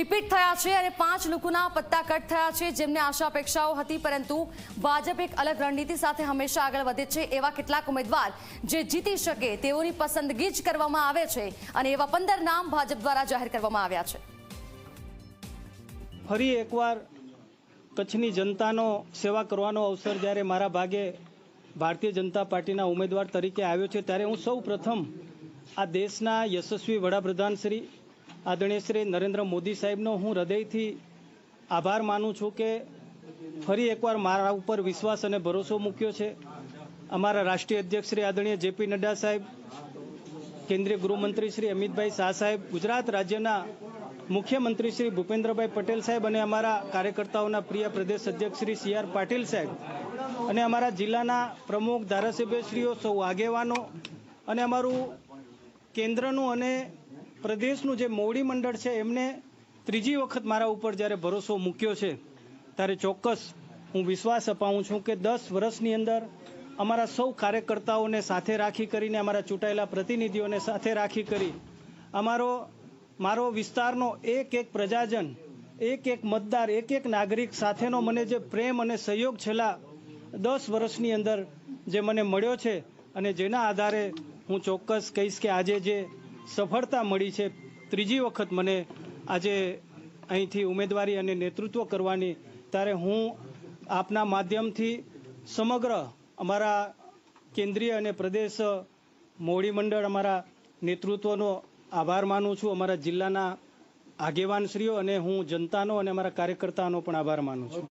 Repeat થયા છે અને પાંચ લોકોના પત્તા કટ થયા છે. જેમને આશા અપેક્ષાઓ હતી, પરંતુ ભાજપ એક અલગ રણનીતિ સાથે હંમેશા આગળ વધે છે એવા કેટલાક ઉમેદવાર જે જીતી શકે તેઓની પસંદગી જ કરવામાં આવે છે અને એવા પંદર નામ ભાજપ દ્વારા જાહેર કરવામાં આવ્યા છે. ફરી એકવાર કચ્છની જનતાનો સેવા કરવાનો અવસર જ્યારે મારા ભાગે ભારતીય જનતા પાર્ટીના ઉમેદવાર તરીકે આવ્યો છે, ત્યારે હું સૌ આ દેશના યશસ્વી વડાપ્રધાન શ્રી આદરણીય શ્રી નરેન્દ્ર મોદી સાહેબનો હું હૃદયથી આભાર માનું છું કે ફરી એકવાર મારા ઉપર વિશ્વાસ અને ભરોસો મૂક્યો છે. અમારા રાષ્ટ્રીય અધ્યક્ષ શ્રી આદરણીય જેપી નડ્ડા સાહેબ, કેન્દ્રીય ગૃહમંત્રી શ્રી અમિતભાઈ શાહ સાહેબ, ગુજરાત રાજ્યના મુખ્યમંત્રી શ્રી ભૂપેન્દ્રભાઈ પટેલ સાહેબ અને અમારા કાર્યકર્તાઓના પ્રિય પ્રદેશ અધ્યક્ષ શ્રી સી આર પાટીલ સાહેબ અને અમારા જિલ્લાના પ્રમુખ ધારાસભ્યશ્રીઓ, સૌ આગેવાનો અને અમારું કેન્દ્રનું અને પ્રદેશનું જે મોવડી મંડળ છે, એમને ત્રીજી વખત મારા ઉપર જ્યારે ભરોસો મૂક્યો છે, ત્યારે ચોક્કસ હું વિશ્વાસ અપાવું છું કે દસ વર્ષની અંદર અમારા સૌ કાર્યકર્તાઓને સાથે રાખી કરીને, અમારા ચૂંટાયેલા પ્રતિનિધિઓને સાથે રાખી કરી, અમારો, મારો વિસ્તારનો એક એક પ્રજાજન, એક એક મતદાર, એક એક નાગરિક સાથેનો મને જે પ્રેમ અને સહયોગ છેલ્લા દસ વર્ષની અંદર જે મને મળ્યો છે, અને જેના આધારે હું ચોક્કસ કહીશ કે આજે જે સફળતા મળી છે. ત્રીજી વખત મને આજે અહીંથી ઉમેદવારી અને નેતૃત્વ કરવાની, ત્યારે હું આપના માધ્યમથી સમગ્ર અમારા કેન્દ્રીય અને પ્રદેશ મોવડી મંડળ અમારા નેતૃત્વનો આભાર માનું છું. અમારા જિલ્લાના આગેવાનશ્રીઓ અને હું જનતાનો અને અમારા કાર્યકર્તાનો પણ આભાર માનું છું.